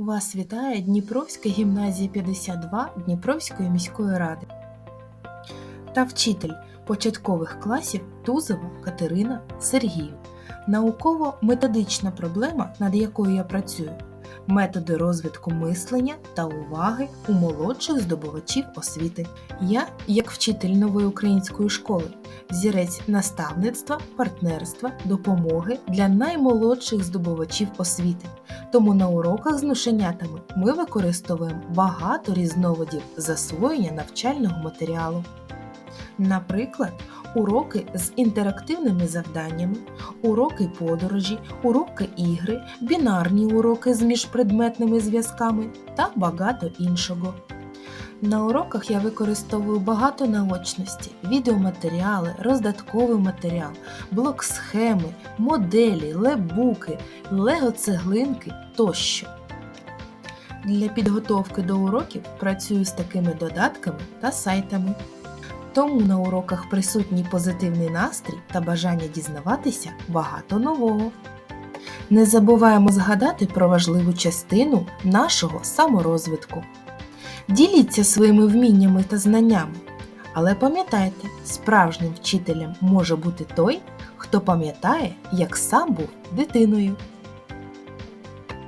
Вас вітає Дніпровська гімназія 52 Дніпровської міської ради та вчитель початкових класів Тузова Катерина Сергіїв. Науково-методична проблема, над якою я працюю методи розвитку мислення та уваги у молодших здобувачів освіти. Я, як вчитель нової української школи, взірець наставництва, партнерства, допомоги для наймолодших здобувачів освіти. Тому на уроках з нушенятами ми використовуємо багато різновидів засвоєння навчального матеріалу. Наприклад, уроки з інтерактивними завданнями, уроки подорожі, уроки ігри, бінарні уроки з міжпредметними зв'язками та багато іншого. На уроках я використовую багато наочності, відеоматеріали, роздатковий матеріал, блок-схеми, моделі, лебуки, лего-цеглинки тощо. Для підготовки до уроків працюю з такими додатками та сайтами. Тому на уроках присутній позитивний настрій та бажання дізнаватися багато нового. Не забуваємо згадати про важливу частину нашого саморозвитку. Діліться своїми вміннями та знаннями, але пам'ятайте, справжнім вчителем може бути той, хто пам'ятає, як сам був дитиною.